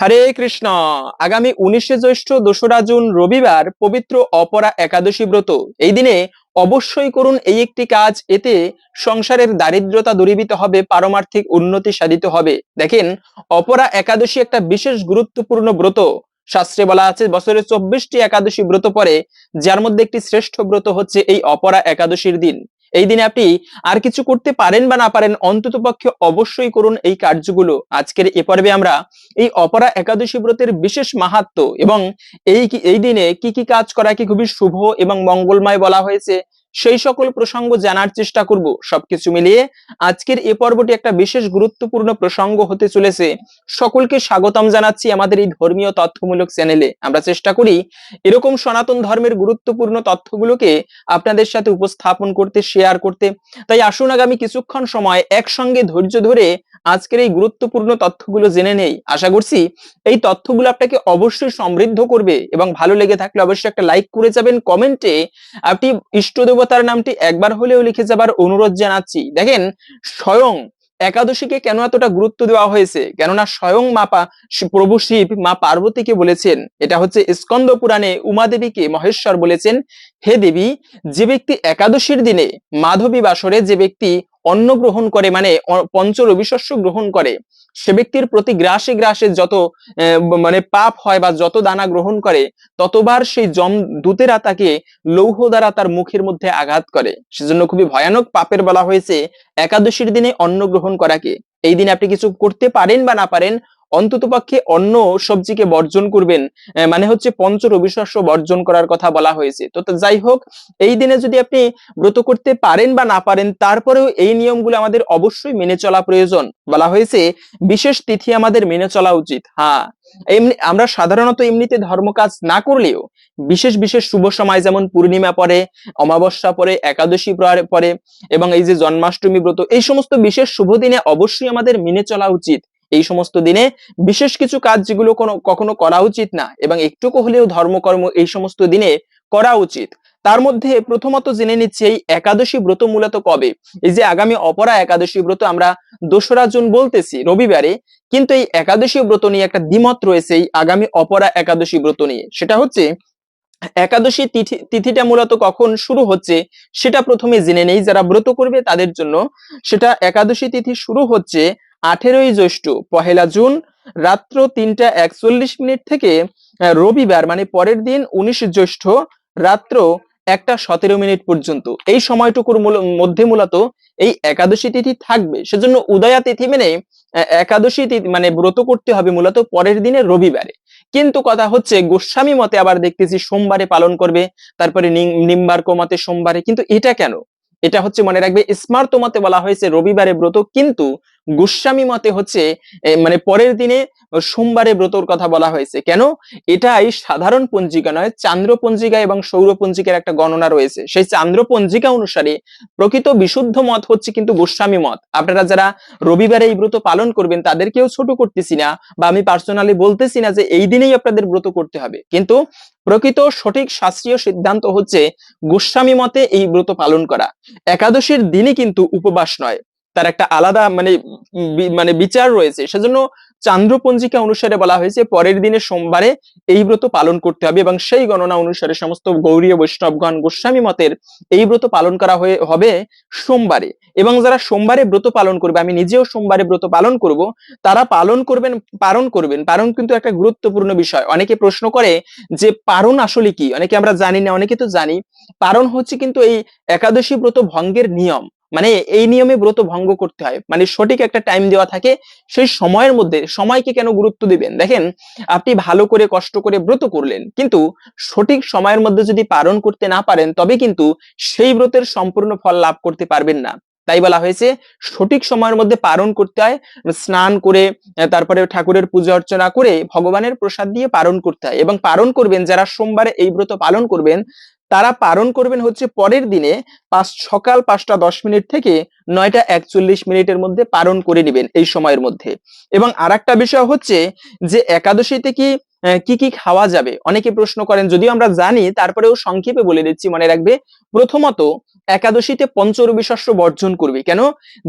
হরে কৃষ্ণ। আগামী উনিশে জ্যৈষ্ঠ দোসরা জুন রবিবার পবিত্র অপরা একাদশী ব্রত। এই দিনে অবশ্যই করুন এই একটি কাজ, এতে সংসারের দারিদ্রতা দূরীভূত হবে, পারমার্থিক উন্নতি সাধিত হবে। দেখেন, অপরা একাদশী একটা বিশেষ গুরুত্বপূর্ণ ব্রত। শাস্ত্রে বলা আছে বছরে চব্বিশটি একাদশী ব্রত পরে যার মধ্যে একটি শ্রেষ্ঠ ব্রত হচ্ছে এই অপরা একাদশীর দিন। এই দিনে আপনি আর কিছু করতে পারেন বা না পারেন অন্তত পক্ষে অবশ্যই করুন এই কার্যগুলো। আজকের এ পর্বে আমরা এই অপরা একাদশী ব্রতের বিশেষ মাহাত্ম এবং এই এই দিনে কি কি কাজ করা কি খুবই শুভ এবং মঙ্গলময় বলা হয়েছে সেই সকল প্রসঙ্গ জানার চেষ্টা করব, সবকিছু মিলিয়ে। আজকের এ পর্বটি একটা বিশেষ গুরুত্বপূর্ণ প্রসঙ্গ হতে চলেছে। সকলকে স্বাগতম জানাচ্ছি আমাদের এই ধর্মীয় তথ্যমূলক চ্যানেলে। আমরা চেষ্টা করি এরকম সনাতন ধর্মের গুরুত্বপূর্ণ তথ্যগুলোকে আপনাদের সাথে উপস্থাপন করতে শেয়ার করতে। তাই আসুন আগামী কিছুক্ষণ সময় একসঙ্গে ধৈর্য ধরে আজকের এই গুরুত্বপূর্ণ তথ্যগুলো জেনে নেই। আশা করছি এই তথ্যগুলো আপনাকে অবশ্যই সমৃদ্ধ করবে এবং ভালো লেগে থাকলে অবশ্যই একটা লাইক করে যাবেন কমেন্টে। আপনি ইষ্ট দেবতার নামটি একবার হলেও লিখে যাবার অনুরোধ জানাচ্ছি। দেখেন, স্বয়ং একাদশীকে কেন এতটা গুরুত্ব দেওয়া হয়েছে? কেননা স্বয়ং মাপা প্রভু শিব মা পার্বতীকে বলেছেন, এটা হচ্ছে স্কন্দ পুরাণে উমাদেবীকে মহেশ্বর বলেছেন, হে দেবী, যে ব্যক্তি একাদশীর দিনে মাধবী বাসরে যে ব্যক্তি অন্ন গ্রহণ করে মানে পঞ্চ রবিশস্য গ্রহণ করে, সে ব্যক্তির প্রতি গ্রাসে গ্রাসে যত মানে পাপ হয় বা যত দানা গ্রহণ করে, ততবার সেই জম দূতেরা তাকে লৌহ দ্বারা তার মুখের মধ্যে আঘাত করে। সেজন্য খুবই ভয়ানক পাপের বলা হয়েছে, একাদশীর দিনে অন্ন গ্রহণ করাকে। এই দিনে আপনি কিছু করতে পারেন বা না পারেন অন্তত পক্ষে অন্য সবজিকে বর্জন করবেন মানে হচ্ছে পঞ্চ রবিশস্য বর্জন করার কথা বলা হয়েছে। তো যাই হোক, এই দিনে যদি আপনি ব্রত করতে পারেন বা না পারেন, তারপরেও এই নিয়মগুলো আমাদের অবশ্যই মেনে চলা প্রয়োজন। বলা হয়েছে, বিশেষ তিথি আমাদের মেনে চলা উচিত। হ্যাঁ এমনি আমরা সাধারণত এমনিতে ধর্মকাজ না করলেও, বিশেষ বিশেষ শুভ সময় যেমন পূর্ণিমা পরে অমাবস্যা পরে একাদশী পরে এবং এই যে জন্মাষ্টমী ব্রত, এই সমস্ত বিশেষ শুভ দিনে অবশ্যই আমাদের মেনে চলা উচিত। এই সমস্ত দিনে বিশেষ কিছু কাজ যেগুলো কোনো, কখনো করা উচিত না এবং একটুকু হলেও ধর্মকর্ম এই সমস্ত দিনে করা উচিত। তার মধ্যে প্রথমত জেনে নিচ্ছি এই একাদশী ব্রত মূলত কবে? এই যে আগামী অপরা একাদশী ব্রত আমরা দোসরা জুন বলতেছি, রবিবারে। কিন্তু এই একাদশী ব্রত নিয়ে একটা দ্বিমত রয়েছে এই আগামী অপরা একাদশী ব্রত নিয়ে। সেটা হচ্ছে, একাদশী তিথি, তিথিটা মূলত কখন শুরু হচ্ছে সেটা প্রথমে জেনে নেই। যারা ব্রত করবে তাদের জন্য সেটা একাদশী তিথি শুরু হচ্ছে আঠেরোই জ্যৈষ্ঠ, পহেলা জুন, রাত্র তিনটা একচল্লিশ মিনিট থেকে রবিবার মানে পরের দিন উনিশ জ্যৈষ্ঠ, রাত্র একটা সতেরো মিনিট পর্যন্ত। এই সময়টুকুর মধ্যে মূলত এই একাদশী তিথি থাকবে। সেজন্য উদয়া তিথি মেনে একাদশী তিথি মানে ব্রত করতে হবে মূলত পরের দিনে রবিবারে। কিন্তু কথা হচ্ছে, গোস্বামী মতে আবার দেখতেছি সোমবারে পালন করবে, তারপরে নিম- নিম্বার্ক মতে সোমবারে। কিন্তু এটা কেন? এটা হচ্ছে মনে রাখবে, স্মার্ত মতে বলা হয়েছে রবিবারে ব্রত, কিন্তু গোস্বামী মতে হচ্ছে মানে পরের দিনে সোমবারে ব্রতর কথা বলা হয়েছে। কেন? এটাই সাধারণ পঞ্জিকা নয় চান্দ্র পঞ্জিকা এবং সৌর পঞ্জিকার একটা গণনা রয়েছে। সেই চান্দ্র পঞ্জিকা অনুসারে প্রকৃত বিশুদ্ধ মত হচ্ছে কিন্তু গোস্বামী মত। আপনারা যারা রবিবারে এই ব্রত পালন করবেন, তাদেরকেও ছোট করতেছি না বা আমি পার্সোনালি বলতেছি না যে এই দিনেই আপনাদের ব্রত করতে হবে। কিন্তু প্রকৃত সঠিক শাস্ত্রীয় সিদ্ধান্ত হচ্ছে, গোস্বামী মতে এই ব্রত পালন করা। একাদশীর দিনে কিন্তু উপবাস নয়। তার একটা আলাদা মানে মানে বিচার রয়েছে। সেজন্য চান্দ্রপঞ্জিকা অনুসারে বলা হয়েছে, পরের দিনে সোমবারে এই ব্রত পালন করতে হবে এবং সেই গণনা অনুসারে সমস্ত গৌরীয় বৈষ্ণবগণ গোস্বামী মতের এই ব্রত পালন করা হয়ে, হবে সোমবারে। এবং যারা সোমবারে ব্রত পালন করবে, আমি নিজেও সোমবারে ব্রত পালন করব, তারা পালন করবেন পালন করবেন। পালন কিন্তু একটা গুরুত্বপূর্ণ বিষয়। অনেকে প্রশ্ন করে যে পারণ আসলে কি? অনেকে আমরা জানি না, অনেকে তো জানি। পারণ হচ্ছে কিন্তু এই একাদশী ব্রত ভঙ্গের নিয়ম। মানে এই নিয়মে ব্রত ভঙ্গ করতে হয়। মানে সঠিক একটা টাইম দেওয়া থাকে, সেই সময়ের মধ্যে, সময়কে কেন গুরুত্ব দিবেন? দেখেন, আপনি ভালো করে, কষ্ট করে ব্রত করলেন, কিন্তু সঠিক সময়ের মধ্যে যদি পালন করতে না পারেন, তবে কিন্তু সেই ব্রতের সম্পূর্ণ ফল লাভ করতে পারবেন না। তাই বলা হয়েছে, সঠিক সময়ের মধ্যে পালন করতে হয়, স্নান করে, তারপরে ঠাকুরের পূজা অর্চনা করে, ভগবানের প্রসাদ দিয়ে পালন করতে হয়। এবং পালন করবেন, যারা সোমবারে এই ব্রত পালন করবেন তারা পালন করবেন হচ্ছে পরের দিনে পাঁচ সকাল পাঁচটা দশ মিনিট থেকে নয়টা একচল্লিশ মিনিটের মধ্যে পালন করে নেবেন এই সময়ের মধ্যে। এবং আর বিষয় হচ্ছে যে একাদশীতে কি কি কি খাওয়া যাবে? অনেকে প্রশ্ন করেন, যদিও আমরা জানি, তারপরেও সংক্ষেপে বলে দিচ্ছি, মনে রাখবে। প্রথমত একাদশীতে পঞ্চরবি শস্য বর্জন করবে। কেন?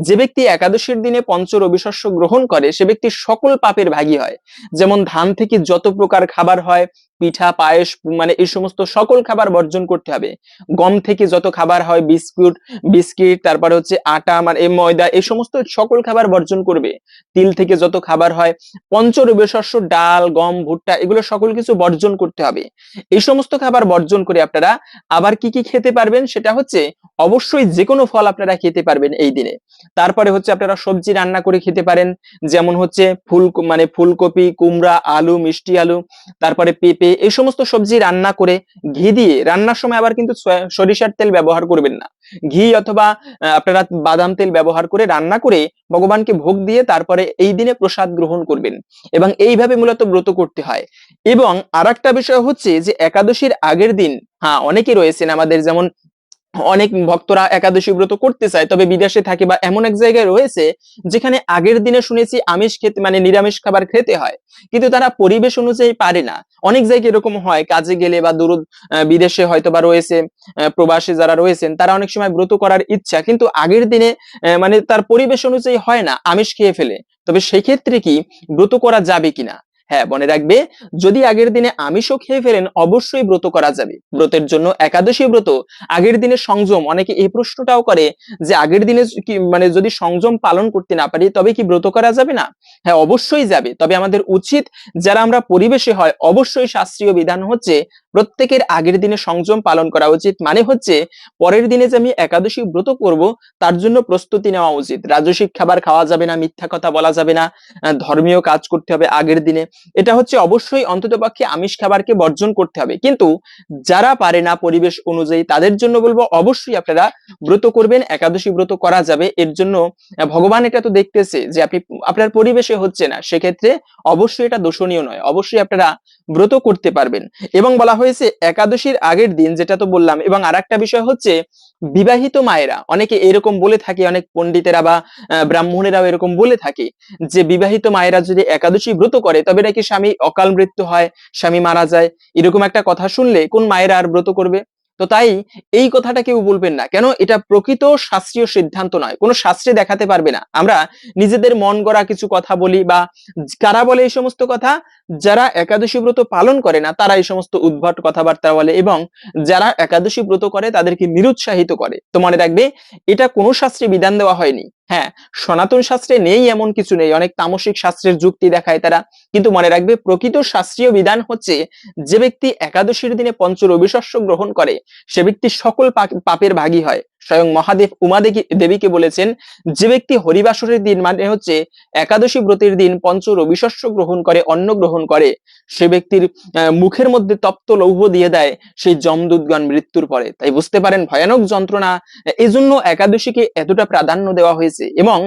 যে ব্যক্তি একাদশীর দিনে পঞ্চরবি শস্য গ্রহণ করে, সে ব্যক্তি সকল পাপের ভাগী হয়। যেমন ধান থেকে যত প্রকার খাবার হয়, পিঠা, পায়েস মানে এই সমস্ত সকল খাবার বর্জন করতে হবে। গম থেকে যত খাবার হয়, বিস্কুট, বিস্কিট, তারপরে হচ্ছে আটা মানে এই ময়দা, এই সমস্ত সকল খাবার বর্জন করবে। তিল থেকে যত খাবার হয়, পঞ্চরবি শস্য, ডাল, গম, ভুট্টা, এগুলো সকল কিছু বর্জন করতে হবে। এই সমস্ত খাবার বর্জন করে আপনারা আবার কি কি খেতে পারবেন? সেটা হচ্ছে অবশ্যই যে কোনো ফল আপনারা খেতে পারবেন এই দিনে। তারপরে হচ্ছে আপনারা সবজি রান্না করে খেতে পারেন, যেমন হচ্ছে ফুল মানে ফুলকপি, কুমড়া, আলু, মিষ্টি আলু, তারপরে পেঁপে, এই সমস্ত সবজি রান্না করে ঘি দিয়ে, রান্নার সময় আবার কিন্তু সরিষার তেল ব্যবহার করবেন না। ঘি অথবা আপনারা বাদাম তেল ব্যবহার করে রান্না করে ভগবানকে ভোগ দিয়ে তারপরে এই দিনে প্রসাদ গ্রহণ করবেন এবং এইভাবে মূলত ব্রত করতে হয়। এবং আরেকটা বিষয় হচ্ছে যে একাদশীর আগের দিন হ্যাঁ অনেকে রয়েছেন আমাদের, যেমন অনেক ভক্তরা একাদশী ব্রত করতে চায়, তবে বিদেশে থাকে বা এমন এক জায়গায় রয়েছে যেখানে আগের দিনে শুনেছি আমিষ খেতে মানে নিরামিষ খাবার খেতে হয়, কিন্তু তারা পরিবেশ অনুযায়ী পারে না। অনেক জায়গায় এরকম হয়, কাজে গেলে বা দূর বিদেশে হয়তো বা রয়েছে প্রবাসী যারা রয়েছেন, তারা অনেক সময় ব্রত করার ইচ্ছা, কিন্তু আগের দিনে মানে তার পরিবেশ অনুযায়ী হয় না আমিষ খেয়ে ফেলে। তবে সেই ক্ষেত্রে কি ব্রত করা যাবে কিনা? হ্যাঁ মনে রাখবে, যদি আগের দিনে আমিষও খেয়ে ফেলেন, অবশ্যই ব্রত করা যাবে। ব্রতের জন্য একাদশী ব্রত, আগের দিনে সংযম, অনেকে এই প্রশ্নটাও করে যে আগের দিনে মানে যদি সংযম পালন করতে না পারি, তবে কি ব্রত করা যাবে না? হ্যাঁ অবশ্যই যাবে। তবে আমাদের উচিত, যারা আমরা পরিবেশে হয়, অবশ্যই শাস্ত্রীয় বিধান হচ্ছে, প্রত্যেকের আগের দিনে সংযম পালন করা উচিত। মানে হচ্ছে, পরের দিনে যে আমি একাদশী ব্রত করব, তার জন্য প্রস্তুতি নেওয়া উচিত। রাজসিক খাবার খাওয়া যাবে না, মিথ্যা কথা বলা যাবে না ধর্মীয় কাজ করতে হবে আগের দিনে। এটা হচ্ছে অবশ্যই অন্ততপক্ষে আমিষ খাবারকে বর্জন করতে হবে। কিন্তু যারা পারে না পরিবেশ অনুযায়ী তাদের জন্য বলব অবশ্যই আপনারা ব্রত করবেন, একাদশী ব্রত করা যাবে। এর জন্য ভগবান এটা তো দেখতেছে যে আপনি, আপনার পরিবেশে হচ্ছে না। সেক্ষেত্রে অবশ্যই এটা দোষণীয় নয়। অবশ্যই আপনারা ব্রত করতে পারবেন। এবং বলা হয়েছে, একাদশীর আগের দিন যেটা তো বললাম, এবং আরেকটা বিষয় হচ্ছে বিবাহিত মায়েরা, অনেকে এরকম বলে থাকে, অনেক পণ্ডিতেরা বা ব্রাহ্মণেরাও এরকম বলে থাকে যে, বিবাহিত মায়েরা যদি একাদশী ব্রত করে, তবে নাকি স্বামী অকাল মৃত্যু হয়, স্বামী মারা যায়, এরকম একটা কথা শুনলে কোন মায়েরা আর ব্রত করবে? তো তাই এই কথাটা কেউ বলবেন না। কেন? এটা প্রকৃত শাস্ত্রীয় সিদ্ধান্ত নয়। কোনো শাস্ত্রে দেখাতে পারবে না। আমরা নিজেদের মন গড়া কিছু কথা বলি বা কারা বলে এই সমস্ত কথা? যারা একাদশী ব্রত পালন করে না, তারা এই সমস্ত উদ্ভট কথাবার্তা বলে এবং যারা একাদশী ব্রত করে, তাদেরকে নিরুৎসাহিত করে। তো মনে রাখবে, এটা কোনো শাস্ত্রে বিধান দেওয়া হয়নি। হ্যাঁ সনাতন শাস্ত্রে নেই এমন কিছু নেই। অনেক তামসিক শাস্ত্রের যুক্তি দেখায় তারা। কিন্তু মনে রাখবে, প্রকৃত শাস্ত্রীয় বিধান হচ্ছে যে ব্যক্তি একাদশীর দিনে পঞ্চ রবিশস্য গ্রহণ করে, সে ব্যক্তি সকল পাপের ভাগী হয়। স্বয়ং মহাদেব উমা দেবীকে বলেছেন, যে ব্যক্তি হরিবাসরের দিন মানে হচ্ছে একাদশী ব্রতের দিন পঞ্চ রবিশস্য গ্রহণ করে, অন্ন গ্রহণ করে, সে ব্যক্তির মুখের মধ্যে তপ্ত লৌহ দিয়ে দেয়, সেই যমদূতগণ মৃত্যুর পরে। তাই বুঝতে পারেন, ভয়ানক যন্ত্রণা। এই জন্য একাদশীকে এতটা প্রাধান্য দেওয়া হয়েছে এবং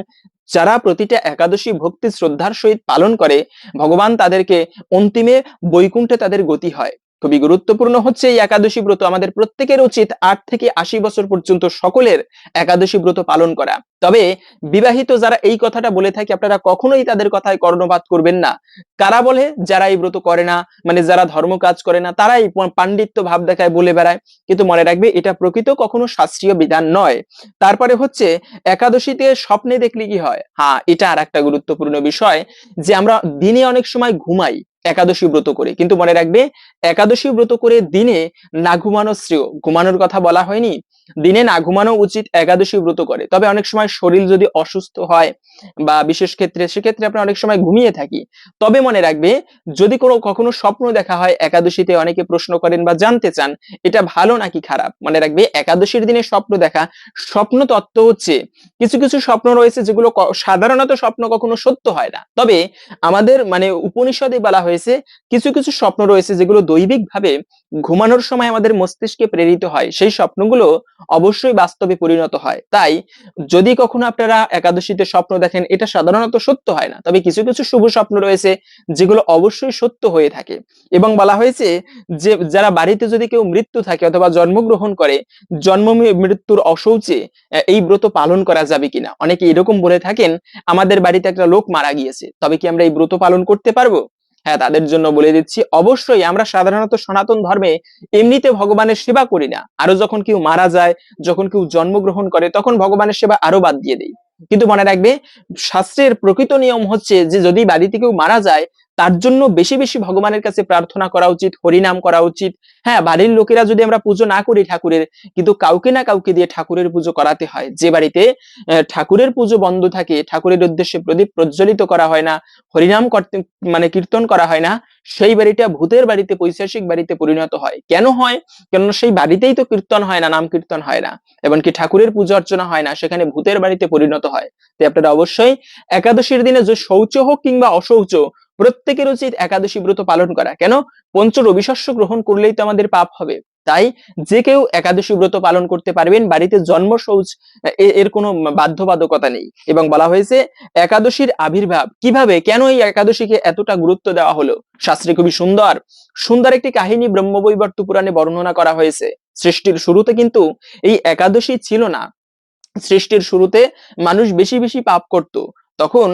যারা প্রতিটা একাদশী ভক্তি শ্রদ্ধার সহিত পালন করে, ভগবান তাদেরকে অন্তিমে বৈকুণ্ঠে তাদের গতি হয়। খুবই গুরুত্বপূর্ণ হচ্ছে এই একাদশী ব্রত। আমাদের প্রত্যেকের উচিত আট থেকে আশি বছর পর্যন্ত সকলের একাদশী ব্রত পালন করা। তবে বিবাহিত যারা এই কথাটা বলে থাকে, আপনারা কখনোই তাদের কথায় কর্ণপাত করবেন না। কারা বলে? যারা এই ব্রত করে না মানে যারা ধর্ম কাজ করে না, তারাই পাণ্ডিত্য ভাব দেখায়, বলে বেড়ায়। কিন্তু মনে রাখবে, এটা প্রকৃত কখনো শাস্ত্রীয় বিধান নয়। তারপরে হচ্ছে, একাদশীতে স্বপ্নে দেখলে কি হয়? হ্যাঁ এটা আর একটা গুরুত্বপূর্ণ বিষয় যে আমরা দিনে অনেক সময় ঘুমাই। একাদশী ব্রত করে। কিন্তু মনে রাখবে, একাদশী ব্রত করে দিনে না ঘুমানো শ্রেয়। ঘুমানোর কথা বলা হয়নি। দিনে না ঘুমানো উচিত একাদশী ব্রত করে। তবে অনেক সময় শরীর যদি অসুস্থ হয় বা বিশেষ ক্ষেত্রে, সেক্ষেত্রে আমরা অনেক সময় ঘুমিয়ে থাকি। তবে মনে রাখবে, যদি কোনো কখনো স্বপ্ন দেখা হয়, একাদশীতে অনেকে প্রশ্ন করেন বা জানতে চান, এটা ভালো নাকি খারাপ? মনে রাখবে, একাদশীর দিনে স্বপ্ন দেখা, স্বপ্ন তত্ত্ব হচ্ছে, কিছু কিছু স্বপ্ন রয়েছে যেগুলো সাধারণত স্বপ্ন কখনো সত্য হয় না। তবে আমাদের মানে উপনিষদে বলা হয়েছে কিছু কিছু স্বপ্ন রয়েছে যেগুলো দৈবিক ভাবে ঘুমানোর সময় আমাদের মস্তিষ্কে প্রেরিত হয়। সেই স্বপ্নগুলো অবশ্যই বাস্তবে পরিণত হয়। তাই যদি কখনো আপনারা একাদশীতে স্বপ্ন দেখেন, এটা সাধারণত সত্য হয় না। তবে কিছু কিছু শুভ স্বপ্ন রয়েছে যেগুলো অবশ্যই সত্য হয়ে থাকে। এবং বলা হয়েছে যে, যারা বাড়িতে যদি কেউ মৃত্যু থাকে অথবা জন্মগ্রহণ করে, জন্ম মৃত্যুর অশৌচে এই ব্রত পালন করা যাবে কিনা? অনেকে এরকম বলে থাকেন, আমাদের বাড়িতে একটা লোক মারা গিয়েছে। তবে কি আমরা এই ব্রত পালন করতে পারব? হ্যাঁ তাদের জন্য বলে দিচ্ছি, অবশ্যই আমরা সাধারণত সনাতন ধর্মে এমনিতে ভগবানের সেবা করি না। আরও যখন কেউ মারা যায়, যখন কেউ জন্মগ্রহণ করে, তখন ভগবানের সেবা আরও বাদ দিয়ে দেই। কিন্তু মনে রাখবে, শাস্ত্রের প্রকৃত নিয়ম হচ্ছে যে, যদি বাড়িতে কেউ মারা যায় তার জন্য বেশি বেশি ভগবানের কাছে প্রার্থনা করা উচিত, হরিনাম করা উচিত। হ্যাঁ বাড়ির লোকেরা যদি আমরা পুজো না করি ঠাকুরের, কিন্তু কাউকে না কাউকে দিয়ে ঠাকুরের পুজো করাতে হয়। যে বাড়িতে ঠাকুরের পুজো বন্ধ থাকে, ঠাকুরের উদ্দেশ্যে প্রদীপ প্রজ্বলিত করা হয় না, হরিনাম করতে মানে কীর্তন করা হয় না, সেই বাড়িটা ভূতের বাড়িতে পৈশাসিক বাড়িতে পরিণত হয়। কেন হয়? কেননা সেই বাড়িতেই তো কীর্তন হয় না, নাম কীর্তন হয় না। এমনকি ঠাকুরের পূজা অর্চনা হয় না, সেখানে ভূতের বাড়িতে পরিণত হয়। তাই আপনারা অবশ্যই একাদশীর দিনে যে শৌচ হোক কিংবা অশৌচ প্রত্যেকের উচিত একাদশী ব্রত পালন করা। কেন? পঞ্চ রবিশস্য গ্রহণ করলেই তো আমাদের পাপ হবে। তাই যে কেউ একাদশী ব্রত পালন করতে পারবেন, বাড়িতে জন্ম শৌচ এর কোনো বাধ্যবাধকতা নেই। এবং বলা হয়েছে, একাদশীর আবির্ভাব, কীভাবে? কেন এই একাদশীকে এতটা গুরুত্ব দেওয়া হলো? শাস্ত্রে খুবই সুন্দর। সুন্দর একটি কাহিনী ব্রহ্মবৈবর্ত পুরাণে বর্ণনা করা হয়েছে। সৃষ্টির শুরুতে কিন্তু এই একাদশী ছিল না। সৃষ্টির শুরুতে মানুষ বেশি বেশি পাপ করত। তখন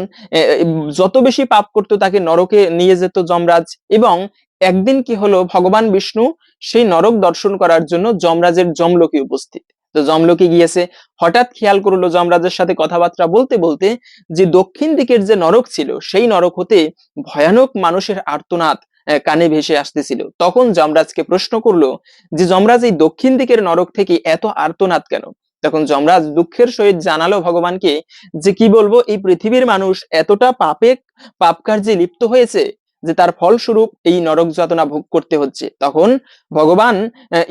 যত বেশি পাপ করত তাকে নরকে নিয়ে যেত যমরাজ এবং একদিন কি হলো, ভগবান বিষ্ণু সেই নরক দর্শন করার জন্য যমরাজের জমলোকে উপস্থিত। তো জমলোকে গিয়েছে, হঠাৎ খেয়াল করল যমরাজের সাথে কথাবার্তা বলতে বলতে যে দক্ষিণ দিকের যে নরক ছিল, সেই নরক হতে ভয়ানক মানুষের আর্তনাদ কানে ভেসে আসতেছিল। তখন যমরাজকে প্রশ্ন করল যে, যমরাজ, এই দক্ষিণ দিকের নরক থেকে এত আর্তনাদ কেন? তখন যমরাজ, দুঃখের সহিত জানালো ভগবানকে যে কি বলব, এই পৃথিবীর মানুষ এতটা পাপে, পাপ কার্যে লিপ্ত হয়েছে। যে তার ফলস্বরূপ এই নরক যাতনা ভোগ করতে হচ্ছে। তখন ভগবান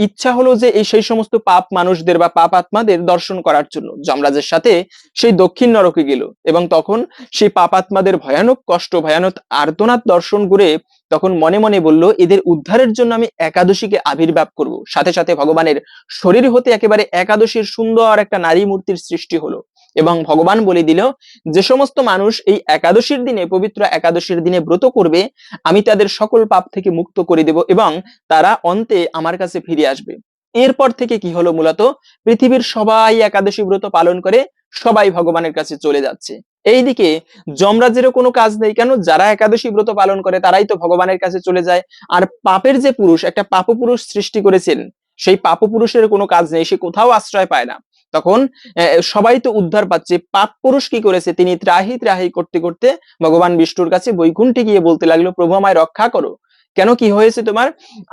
ইচ্ছা হলো যে এই সেই সমস্ত পাপ মানুষদের বা পাপ আত্মাদের দর্শন করার জন্য। যমরাজের সাথে সেই দক্ষিণ নরকে গেল এবং তখন সেই পাপ আত্মাদের ভয়ানক কষ্ট, ভয়ানক আর্তনাদ দর্শন করে তখন মনে মনে বলল, এদের উদ্ধারের জন্য আমি একাদশীকে আবির্ভাব করব। সাথে সাথে ভগবানের শরীর হতে একেবারে একাদশীর সুন্দর একটা নারী মূর্তির সৃষ্টি হলো। এবং ভগবান বলে দিল যে সমস্ত মানুষ এই একাদশীর দিনে, পবিত্র একাদশীর দিনে ব্রত করবে, আমি তাদের সকল পাপ থেকে মুক্ত করে দেব এবং তারা অন্তে আমার কাছে ফিরে আসবে। এরপর থেকে কি হলো মূলত? পৃথিবীর সবাই একাদশী ব্রত পালন করে সবাই ভগবানের কাছে চলে যাচ্ছে। এইদিকে যমরাজেরও কোনো কাজ নেই কেন? যারা একাদশী ব্রত পালন করে তারাই তো ভগবানের কাছে চলে যায়। আর পাপের যে পুরুষ, একটা পাপ পুরুষ সৃষ্টি করেছেন, সেই পাপ পুরুষের কোনো কাজ নেই, সে কোথাও আশ্রয় পায় না। তখন সবাই তো উদ্ধার পাচ্ছে। পাপ পুরুষ কি করেছে? তিনি ত্রাহি ত্রাহি করতে করতে ভগবান বিষ্ণুর কাছে বৈকুণ্ঠে গিয়ে বলতে লাগল, প্রভু, আমায় রক্ষা করো। কেন কি হয়েছে তোমার?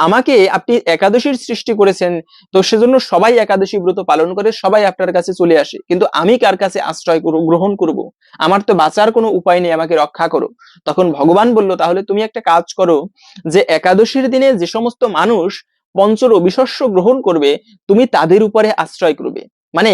আমাকে আপনি একাদশীর সৃষ্টি করেছেন, তো সেজন্য সবাই একাদশী ব্রত পালন করে, সবাই আপনার কাছে চলে আসে। কিন্তু আমি কার কাছে আশ্রয় করব, গ্রহণ করব? আমার তো বাঁচার কোনো উপায় নেই, আমাকে রক্ষা করো। তখন ভগবান বলল, তাহলে তুমি একটা কাজ করো, যে একাদশীর দিনে যে সমস্ত মানুষ পঞ্চ রবিশস্য গ্রহণ করবে, তুমি তাদের উপরে আশ্রয় করবে। মানে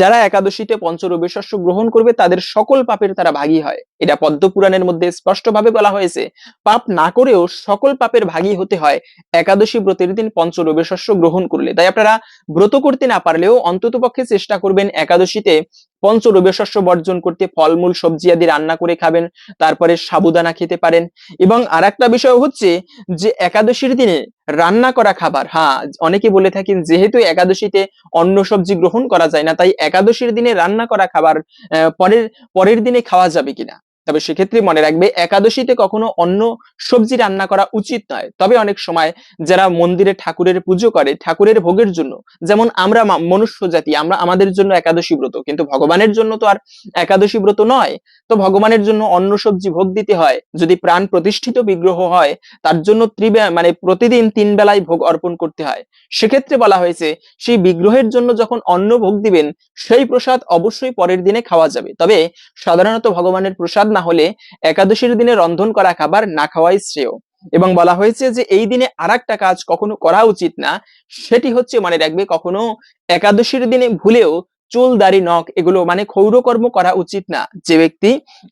যারা একাদশীতে পঞ্চরবি শস্য গ্রহণ করবে, তাদের সকল পাপের তারা ভাগী হয়। এটা পদ্ম পুরাণের মধ্যে স্পষ্টভাবে বলা হয়েছে। পাপ না করেও সকল পাপের ভাগী হতে হয়। একাদশী ব্রতের দিন পঞ্চ রবিশস্য গ্রহণ করলে। তাই আপনারা ব্রত করতে না পারলেও অন্ততপক্ষে চেষ্টা করবেন একাদশীতে পঞ্চ রবিশস্য বর্জন করতে ফলমূল, সবজি আদি রান্না করে খাবেন, তারপরে সাবুদানা খেতে পারেন। এবং আর একটা বিষয় হচ্ছে যে, একাদশীর দিনে রান্না করা খাবার হ্যাঁ অনেকে বলে থাকেন যেহেতু একাদশীতে অন্য সবজি গ্রহণ করা যায় না, তাই একাদশীর দিনে রান্না করা খাবার পরের পরের দিনে খাওয়া যাবে কিনা? তবে সেক্ষেত্রে মনে রাখবে একাদশীতে কখনো অন্য সবজি রান্না করা উচিত নয়। তবে অনেক সময় যারা মন্দিরে ঠাকুরের পুজো করে, ঠাকুরের ভোগের জন্য, যেমন আমরা মনুষ্য জাতি, আমরা আমাদের জন্য একাদশী ব্রত, কিন্তু ভগবানের জন্য তো আর একাদশী ব্রত নয়। তো ভগবানের জন্য অন্ন সবজি ভোগ দিতে হয়। যদি প্রাণ প্রতিষ্ঠিত বিগ্রহ হয়, তার জন্য ত্রিবে মানে প্রতিদিন তিন বেলায় ভোগ অর্পণ করতে হয়। সেক্ষেত্রে বলা হয়েছে, সেই বিগ্রহের জন্য যখন অন্ন ভোগ দিবেন, সেই প্রসাদ অবশ্যই পরের দিনে খাওয়া যাবে। তবে সাধারণত ভগবানের প্রসাদ না হলে একাদশীর দিনে রন্ধন করা খাবার না খাওয়াই শ্রেয়। এবং বলা হয়েছে যে এই দিনে আর কাজ কখনো করা উচিত না, সেটি হচ্ছে মনে রাখবে কখনো একাদশীর দিনে ভুলেও চুল দাড়ি নখ, এগুলো মানে ক্ষৌরকর্ম করা উচিত না। যে ব্যক্তি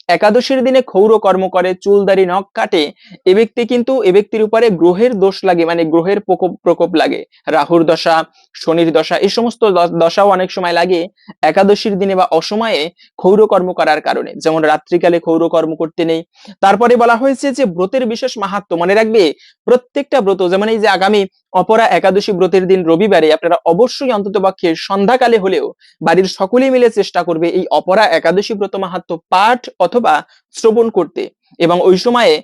একাদশীর দিনে ক্ষৌরকর্ম করে চুল দাড়ি নখ কাটে, এ ব্যক্তি কিন্তু এ ব্যক্তির উপরে গ্রহের দোষ লাগে মানে গ্রহের প্রকোপ প্রকোপ লাগে। রাহুর দশা, শনির দশা এই সমস্ত দশাও অনেক সময় লাগে একাদশীর দিনে বা অসময়ে ক্ষৌরকর্ম করার কারণে। যেমন রাত্রিকালে ক্ষৌরকর্ম করতে নেই। তারপরে বলা হয়েছে যে ব্রতের বিশেষ মাহাত্ম মনে রাখবে? প্রত্যেকটা ব্রত, যেমন এই যে আগামী অপরা একাদশী ব্রতের দিন রবিবারে আপনারা অবশ্যই অন্তত পক্ষে সন্ধ্যাকালে হলেও বাড়ির সকলেই মিলে চেষ্টা করবে এই অপরা একাদশী ব্রত মাহাত্ম পাঠ অথবা শ্রবণ করতে। এবং ওই সময়ে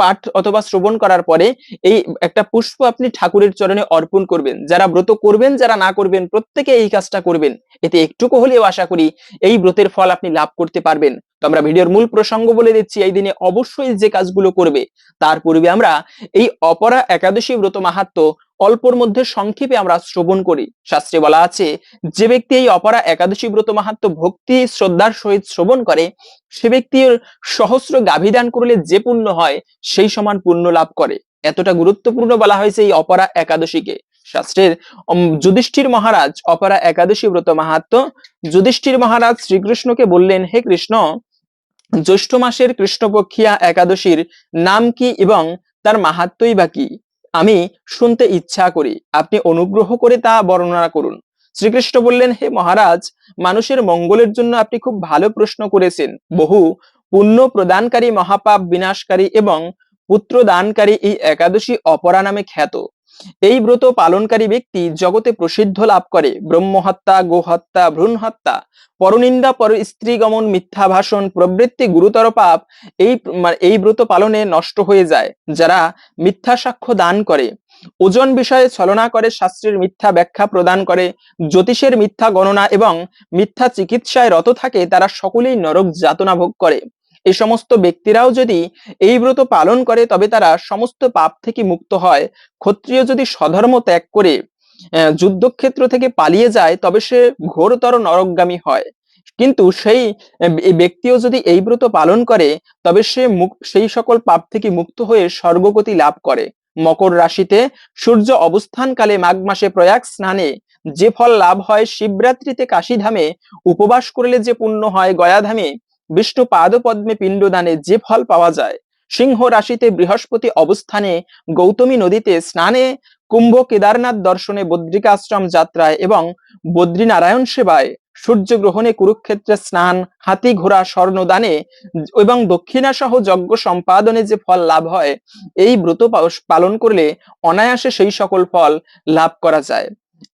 পাঠ অথবা শ্রবণ করার পরে এই একটা পুষ্প আপনি ঠাকুরের চরণে অর্পণ করবেন। যারা ব্রত করবেন, যারা না করবেন, প্রত্যেকে এই কাজটা করবেন। এতে একটুকু হলেও আশা করি এই ব্রতের ফল আপনি লাভ করতে পারবেন। তো আমরা ভিডিওর মূল প্রসঙ্গ বলে দিচ্ছি, এই দিনে অবশ্যই যে কাজগুলো করবে, তার পূর্বে আমরা এই অপরা একাদশী ব্রত মাহাত্ম অল্পর মধ্যে সংক্ষেপে আমরা শ্রবণ করি। শাস্ত্রে বলা আছে, যে ব্যক্তি এই অপরা একাদশী ব্রত মাহাত্ম ভক্তি, শ্রদ্ধার সহিত শ্রবণ করে, সে ব্যক্তির সহস্র গাভিদান করলে যে পুণ্য হয়, সেই সমান পুণ্য লাভ করে। এতটা গুরুত্বপূর্ণ বলা হয়েছে এই অপরা একাদশীকে। শাস্ত্রের যুধিষ্ঠির মহারাজ অপরা একাদশী ব্রত মাহাত্ম যুধিষ্ঠির মহারাজ শ্রীকৃষ্ণকে বললেন, হে কৃষ্ণ, জ্যৈষ্ঠ মাসের কৃষ্ণপক্ষিয়া একাদশীর নাম কি এবং তার মাহাত্মই বা কি? আমি শুনতে ইচ্ছা করি। আপনি অনুগ্রহ করে তা বর্ণনা করুন। শ্রীকৃষ্ণ বললেন, হে মহারাজ, মানুষের মঙ্গলের জন্য আপনি খুব ভালো প্রশ্ন করেছেন। বহু পুণ্য প্রদানকারী মহাপাপ বিনাশকারী এবং পুত্র দানকারী এই একাদশী অপরা নামে খ্যাত। এই ব্রত পালনকারী ব্যক্তি জগতে প্রসিদ্ধ লাভ করে। ব্রহ্মহত্যা, গোহত্যা ভ্রূণ হত্যা পরনিন্দা, পর স্ত্রী গমন মিথ্যা ভাষণ প্রবৃত্তি, গুরুতর পাপ, এই এই ব্রত পালনে নষ্ট হয়ে যায়, যারা মিথ্যা সাক্ষ্য দান করে। ওজন বিষয়ে ছলনা করে, শাস্ত্রের মিথ্যা ব্যাখ্যা প্রদান করে, জ্যোতিষের মিথ্যা গণনা এবং মিথ্যা চিকিৎসায় রত থাকে, তারা সকলেই নরক যাতনা ভোগ করে। এই সমস্ত ব্যক্তিরাও যদি এই ব্রত পালন করে, তবে তারা সমস্ত পাপ থেকে মুক্ত হয়। ক্ষত্রিয় যদি স্বধর্ম ত্যাগ করে যুদ্ধক্ষেত্র থেকে পালিয়ে যায়, তবে সে ঘোরতর নরকগামী হয়। কিন্তু সেই ব্যক্তিও যদি এই ব্রত পালন করে, তবে সে সেই সকল পাপ থেকে মুক্ত হয়ে স্বর্গগতি লাভ করে। মকর রাশিতে সূর্য অবস্থানকালে মাঘ মাসে প্রয়াগ স্নানে যে ফল লাভ হয়, শিবরাত্রিতে কাশীধামে উপবাস করলে যে পুণ্য হয়, গয়াধামে বিষ্ণু পাদপদ্মে পিণ্ডদানে যে ফল পাওয়া যায়, সিংহ রাশিতে বৃহস্পতি অবস্থানে গৌতমী নদীতে স্নানে, কুম্ভ কেদারনাথ দর্শনে বদ্রিকাশ্রম যাত্রায় এবং বদ্রীনারায়ণ সেবায় সূর্য গ্রহণে কুরুক্ষেত্রে স্নান, হাতি ঘোড়া স্বর্ণদানে এবং দক্ষিণা সহ যজ্ঞ সম্পাদনে যে ফল লাভ হয়, এই ব্রত পালন করলে অনায়াসে সেই সকল ফল লাভ করা যায়।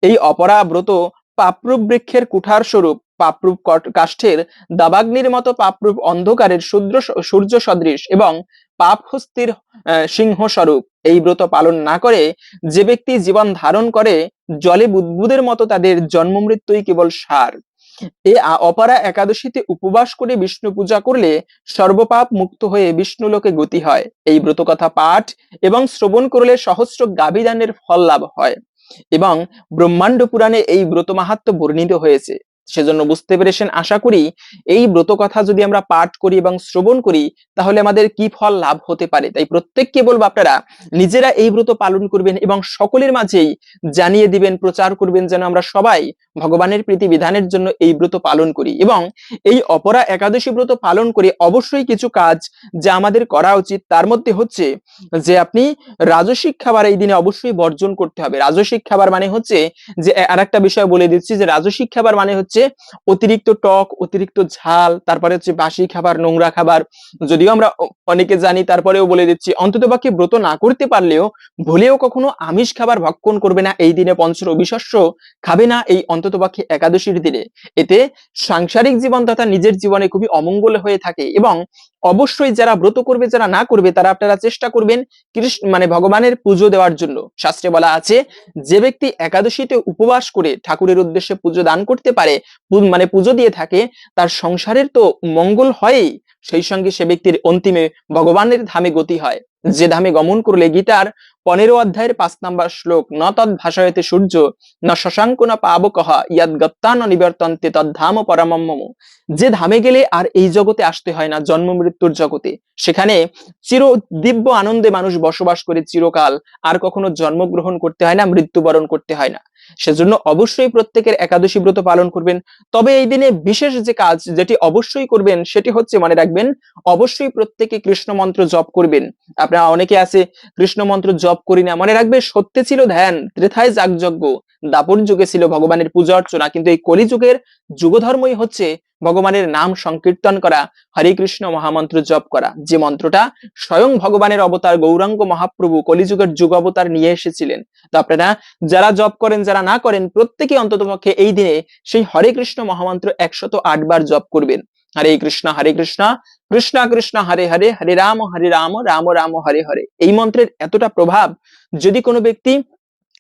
এই অপরা ব্রত পাপরূপ বৃক্ষের কুঠার স্বরূপ পাপরূপ কাষ্ঠের দাবাগ্নির মতো পাপরূপ অন্ধকারের সূর্য সূর্য সদৃশ এবং পাপ হস্তির সিংহ স্বরূপ। এই ব্রত পালন না করে যে ব্যক্তি জীবন ধারণ করে, জলে বুদ্বুদের মতো তাদের জন্ম মৃত্যুই কেবল সার। এ অপরা একাদশীতে উপবাস করে বিষ্ণু পূজা করলে সর্বপাপ মুক্ত হয়ে বিষ্ণু লোকে গতি হয়। এই ব্রত কথা পাঠ এবং শ্রবণ করলে সহস্র গাভিদানের ফল লাভ হয়। এবং ব্রহ্মাণ্ড পুরাণে এই ব্রত মাহাত্ম বর্ণিত হয়েছে। সেজন্য বুঝতে পেরেছেন? আশা করি এই ব্রত কথা যদি আমরা পাঠ করি এবং শ্রবণ করি, তাহলে আমাদের কি ফল লাভ হতে পারে? তাই প্রত্যেককে বলব আপনারা, নিজেরা এই ব্রত পালন করবেন এবং সকলের মাঝেই জানিয়ে দিবেন, প্রচার করবেন যেন আমরা সবাই ভগবানের প্রীতি বিধানের জন্য এই ব্রত পালন করি এবং এই অপরা একাদশী ব্রত পালন করে অবশ্যই কিছু কাজ যা আমাদের করা উচিত, তার মধ্যে হচ্ছে যে আপনি রাজসিক খাবার এই দিনে অবশ্যই বর্জন করতে হবে। রাজসিক খাবার মানে হচ্ছে যে আর একটা বিষয় বলে দিচ্ছি যে, রাজসিক খাবার মানে হচ্ছে অতিরিক্ত টক, অতিরিক্ত ঝাল, তারপরে হচ্ছে বাসি খাবার, নোংরা খাবার। যদিও আমরা অনেকে জানি, তারপরেও বলে দিচ্ছি, অন্তত বাকি ব্রত না করতে পারলেও ভুলেও কখনো আমিষ খাবার ভক্ষণ করবে না এই দিনে পঞ্চ অবিশস্য খাবে না এই অন্তত বাকি একাদশীর দিনে। এতে সাংসারিক জীবন তথা নিজের জীবনে খুবই অমঙ্গল হয়ে থাকে এবং অবশ্যই যারা ব্রত করবে, যারা না করবে, তারা আপনারা চেষ্টা করবেন কৃষ্ণ মানে ভগবানের পুজো দেওয়ার জন্য। শাস্ত্রে বলা আছে, যে ব্যক্তি একাদশীতে উপবাস করে ঠাকুরের উদ্দেশ্যে পুজো দান করতে পারে মানে পুজো দিয়ে থাকে, তার সংসারের তো মঙ্গল হয়ই, সেই সঙ্গে সে ব্যক্তির অন্তিমে ভগবানের ধামে গতি হয়। যে ধামে গমন করলে গীতার পনেরো অধ্যায়ের পাঁচ নাম্বার শ্লোক, ন তৎ ভাষায়তে সূর্য, ন শশাঙ্ক, না পাবকহ ইয়াদ গত্তান নিবর্তন্তে তদ্ধাম পরমম মম। যে ধামে গেলে আর এই জগতে আসতে হয় না, জন্ম মৃত্যুর জগতে। সেখানে চির দিব্য আনন্দে মানুষ বসবাস করে চিরকাল, আর কখনো জন্মগ্রহণ করতে হয় না, মৃত্যুবরণ করতে হয় না। সেজন্য অবশ্যই প্রত্যেকের একাদশী ব্রত পালন করবেন। তবে এই দিনে বিশেষ যে কাজ যেটি অবশ্যই করবেন, সেটি হচ্ছে মনে রাখবেন, অবশ্যই প্রত্যেকে কৃষ্ণ মন্ত্র জপ করবেন। আপনারা অনেকে আছে, কৃষ্ণ মন্ত্র জপ করি না। মনে রাখবে, সত্যে ছিল ধ্যান, ত্রেথায় যাগযজ্ঞ। দাপর যুগে ছিল ভগবানের পূজা অর্চনা, কিন্তু এই কলিযুগের যুগধর্মই হচ্ছে ভগবানের নাম সংকীর্তন করা, হরে কৃষ্ণ মহামন্ত্র জপ করা। যে মন্ত্রটা স্বয়ং ভগবানের অবতার গৌরাঙ্গ মহাপ্রভু কলিযুগের যুগ অবতার নিয়ে এসেছিলেন। তো আপনারা যারা জপ করেন, যারা না করেন, প্রত্যেকে অন্ততপক্ষে এই দিনে সেই হরে কৃষ্ণ মহামন্ত্র একশত আট বার জপ করবেন। হরে কৃষ্ণ হরে কৃষ্ণ কৃষ্ণ কৃষ্ণ, হরে হরে হরে রাম হরে রাম রাম রাম, হরে হরে। এই মন্ত্রের এতটা প্রভাব যদি কোনো ব্যক্তি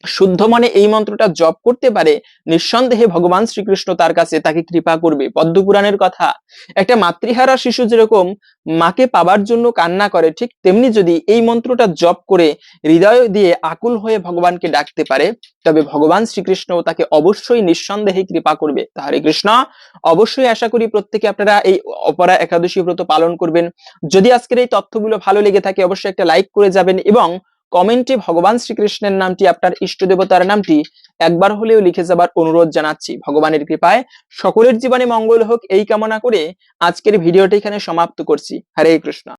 শুদ্ধ মনে এই মন্ত্রটা জপ করতে পারে, নিঃসন্দেহে ভগবান শ্রীকৃষ্ণ তার কাছে তাকে কৃপা করবে। পদ্ম পুরাণের কথা। একটা মাতৃহারা শিশু যেরকম মাকে পাবার জন্য কান্না করে, ঠিক তেমনি যদি এই মন্ত্রটা জপ করে হৃদয় দিয়ে আকুল হয়ে ভগবানকে ডাকতে পারে, তবে ভগবান শ্রীকৃষ্ণ তাকে অবশ্যই নিঃসন্দেহে কৃপা করবে। তাহলে কৃষ্ণ। অবশ্যই আশা করি প্রত্যেকে আপনারা এই অপরা একাদশী ব্রত পালন করবেন। যদি আজকের এই তথ্যগুলো ভালো লেগে থাকে, অবশ্যই একটা লাইক করে যাবেন এবং কমেন্টে ভগবান শ্রীকৃষ্ণের নামটি, আপনার ইষ্ট দেবতার নামটি একবার হলেও লিখে যাবার অনুরোধ জানাচ্ছি। ভগবানের কৃপায় সকলের জীবনে মঙ্গল হোক, এই কামনা করে আজকের ভিডিওটি এখানে সমাপ্ত করছি। হরে কৃষ্ণ।